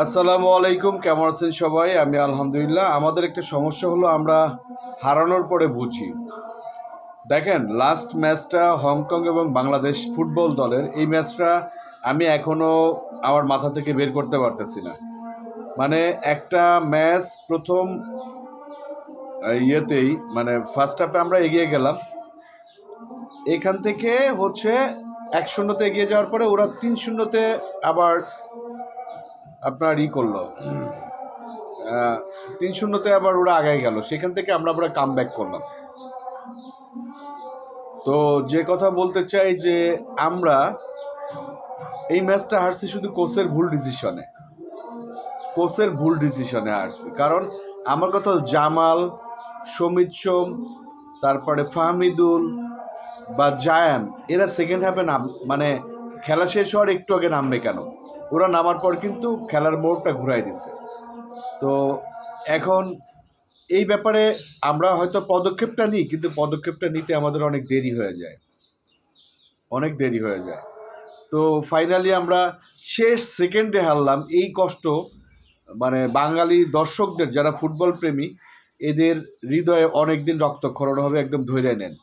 আসসালামু আলাইকুম, কেমন আছেন সবাই? আমি আলহামদুলিল্লাহ। আমাদের একটা সমস্যা হলো, আমরা হারানোর পরে বুঝি। দেখেন লাস্ট ম্যাচটা হংকং এবং বাংলাদেশ ফুটবল দলের। এই ম্যাচটা আমি এখনও আমার মাথা থেকে বের করতে পারতেছি না। মানে একটা ম্যাচ প্রথম ইয়েতেই মানে ফার্স্ট হাফে আমরা এগিয়ে গেলাম। এখান থেকে হচ্ছে এক শূন্যতে এগিয়ে যাওয়ার পরে ওরা তিন শূন্যতে আবার আপনার ই করল। তিন শূন্যতে আবার ওরা আগায় গেল। সেখান থেকে আমরা আবার কাম ব্যাক করলাম। তো যে কথা বলতে চাই যে আমরা এই ম্যাচটা হারছি শুধু কোচের ভুল ডিসিশনে কোচের ভুল ডিসিশনে হারছি। কারণ আমার কথা জামাল, সমিত সোম, তারপরে ফাহমিদুল বা জায়ান, এরা সেকেন্ড হাফে নাম মানে খেলা শেষ হওয়ার একটু আগে নামবে কেন? ওরা নামার পর কিন্তু খেলার মোড়টা ঘুরাই দিছে। তো এখন এই ব্যাপারে আমরা হয়তো পদক্ষেপটা নিই, কিন্তু পদক্ষেপটা নিতে আমাদের অনেক দেরি হয়ে যায়। অনেক দেরি হয়ে যায়। তো ফাইনালি আমরা শেষ সেকেন্ডে হারলাম। এই কষ্ট মানে বাঙালি দর্শকদের, যারা ফুটবল প্রেমী, এদের হৃদয়ে অনেক দিন রক্তক্ষরণ হবে, একদম ধরে নেন।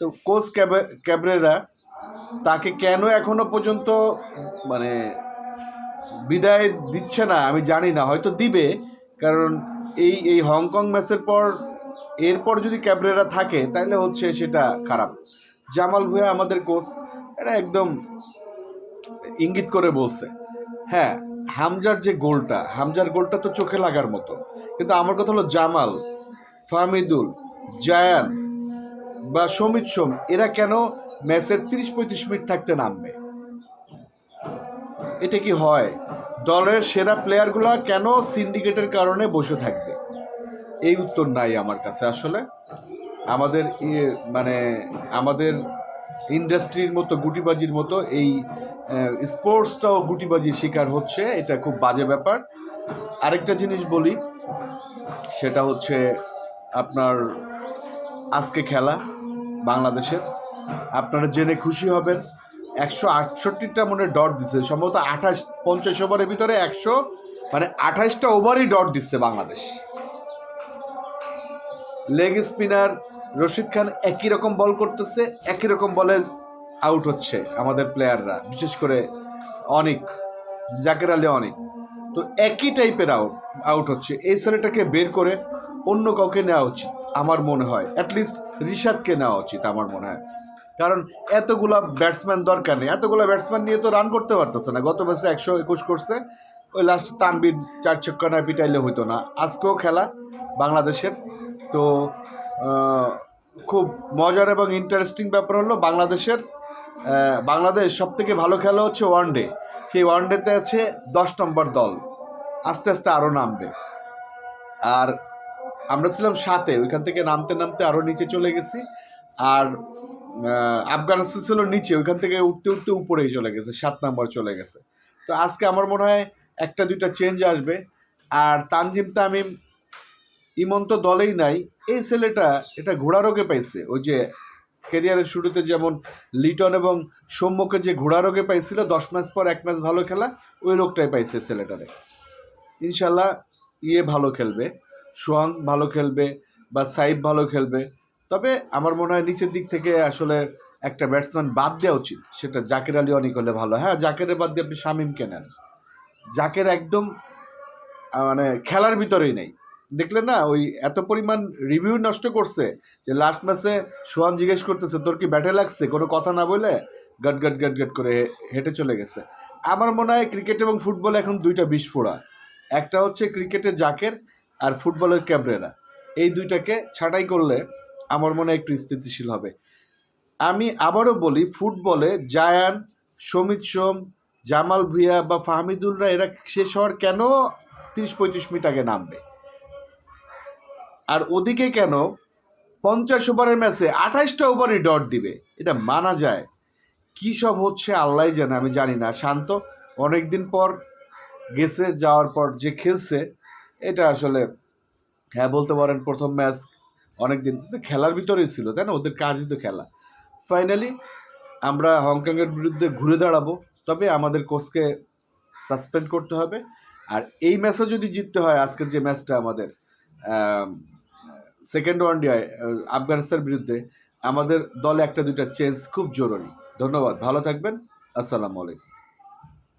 তো কোচ ক্যাবে, ক্যাবরেরা তাকে কেন এখনও পর্যন্ত মানে বিদায় দিচ্ছে না, আমি জানি না, হয়তো দিবে, কারণ এই এই হংকং ম্যাচের পর, এরপর যদি ক্যাবরেরা থাকে তাহলে হচ্ছে সেটা খারাপ। জামাল ভুয়া আমাদের কোচ এটা একদম ইঙ্গিত করে বলছে। হ্যাঁ হামজার যে গোলটা, হামজার গোলটা তো চোখে লাগার মতো, কিন্তু আমার কথা হলো জামাল, ফাহমিদুল, জায়ান বা সমিত সোম, এরা কেন ম্যাচের তিরিশ পঁয়ত্রিশ মিনিট থাকতে নামবে? এটা কি হয়? দলের সেরা প্লেয়ারগুলো কেন সিন্ডিকেটের কারণে বসে থাকবে? এই উত্তর নাই আমার কাছে আসলে। আমাদের মানে আমাদের ইন্ডাস্ট্রির মতো, গুটিবাজির মতো এই স্পোর্টসটাও গুটিবাজির শিকার হচ্ছে, এটা খুব বাজে ব্যাপার। আরেকটা জিনিস বলি, সেটা হচ্ছে আপনার আজকে খেলা বাংলাদেশের। আপনারা জেনে খুশি হবেন একশো আটষট্টিটা মনে ডট দিচ্ছে সম্ভবত আঠাশ, পঞ্চাশ ওভারের ভিতরে একশো মানে আঠাশটা ওভারই ডট দিচ্ছে বাংলাদেশ। লেগ স্পিনার রশিদ খান একই রকম বল করতেছে, একই রকম বলে আউট হচ্ছে আমাদের প্লেয়াররা বিশেষ করে অনেক, জাকের আলী অনেক। তো একই টাইপের আউট আউট হচ্ছে। এই ছেলেটাকে বের করে অন্য কাউকে নেওয়া উচিত, আমার মনে হয়। অ্যাটলিস্ট রিশাদকে নেওয়া উচিত, আমার মনে হয়। কারণ এতগুলা ব্যাটসম্যান দরকার নেই। এতগুলা ব্যাটসম্যান নিয়ে তো রান করতে পারতেছে না। গত বছর একশো একুশ করছে। ওই লাস্ট তানবির চার ছক্কা না পিটাইলে হইতো না। আজকেও খেলা বাংলাদেশের। তো খুব মজার এবং ইন্টারেস্টিং ব্যাপার হলো বাংলাদেশের বাংলাদেশ সব থেকে ভালো খেলা হচ্ছে ওয়ান ডে সেই ওয়ান ডেতে আছে দশ নম্বর দল। আস্তে আস্তে আরও নামবে। আর আমরা ছিলাম সাতে। ওইখান থেকে নামতে নামতে আরও নিচে চলে গেছি। আর আফগানিস্তান ছিল নিচে, ওইখান থেকে উঠতে উঠতে উপরেই চলে গেছে, সাত নম্বর চলে গেছে। তো আজকে আমার মনে হয় একটা দুইটা চেঞ্জ আসবে। আর তানজিম তামিম ইমন তো দলেই নাই, এই ছেলেটা এটা ঘোড়া রোগে পাইছে। ওই যে ক্যারিয়ারের শুরুতে যেমন লিটন এবং সৌম্যকে যে ঘোড়া রোগে পাইছিল, দশ ম্যাচ পর এক ম্যাচ ভালো খেলা, ওই রোগটাই পাইছে ছেলেটারে। ইনশাল্লাহ ইয়ে ভালো খেলবে সোহাং ভালো খেলবে বা সাইব ভালো খেলবে। তবে আমার মনে হয় নিচের দিক থেকে আসলে একটা ব্যাটসম্যান বাদ দেওয়া উচিত। সেটা জাকের আলী অনেক হলে ভালো। হ্যাঁ জাকেরের বাদ দিয়ে আপনি শামিমকে নেন? জাকের একদম মানে খেলার ভিতরেই নেই। দেখলে না, ওই এত পরিমাণ রিভিউ নষ্ট করছে যে লাস্ট ম্যাচে সোহান জিজ্ঞেস করতেছে, তোর কি ব্যাটে লাগছে? কোনো কথা না বলে গট গট গট গট করে হেঁটে চলে গেছে। আমার মনে হয় ক্রিকেট এবং ফুটবল এখন দুইটা বিস্ফোরা। একটা হচ্ছে ক্রিকেটে জাকের আর ফুটবলের ক্যাবরেরা। এই দুইটাকে ছাঁটাই করলে আমার মনে একটু স্থিতিশীল হবে। আমি আবারও বলি, ফুটবলে জায়ান, সমিত সোম, জামাল ভুইয়া বা ফাহমিদুলরা এরা শেষ হওয়ার কেন তিরিশ পঁয়ত্রিশ মিনিট আগে নামবে? আর ওদিকে কেন পঞ্চাশ ওভারের ম্যাচে আঠাশটা ওভারই ডট দিবে? এটা মানা যায়। কী সব হচ্ছে আল্লাহ জানে, আমি জানি না। শান্ত অনেক দিন পর গেছে, যাওয়ার পর যে খেলছে, এটা আসলে হ্যাঁ বলতে পারেন প্রথম ম্যাচ অনেক দিন কিন্তু খেলার ভিতরেই ছিল, তাই না? ওদের কাজই তো খেলা। ফাইনালি আমরা হংকংয়ের বিরুদ্ধে ঘুরে দাঁড়াবো, তবে আমাদের কোচকে সাসপেন্ড করতে হবে। আর এই ম্যাচে যদি জিততে হয়, আজকের যে ম্যাচটা আমাদের সেকেন্ড ওয়ান ডে আফগানিস্তানের বিরুদ্ধে, আমাদের দলে একটা দুইটা চেঞ্জ খুব জরুরি। ধন্যবাদ, ভালো থাকবেন। আসসালামু আলাইকুম।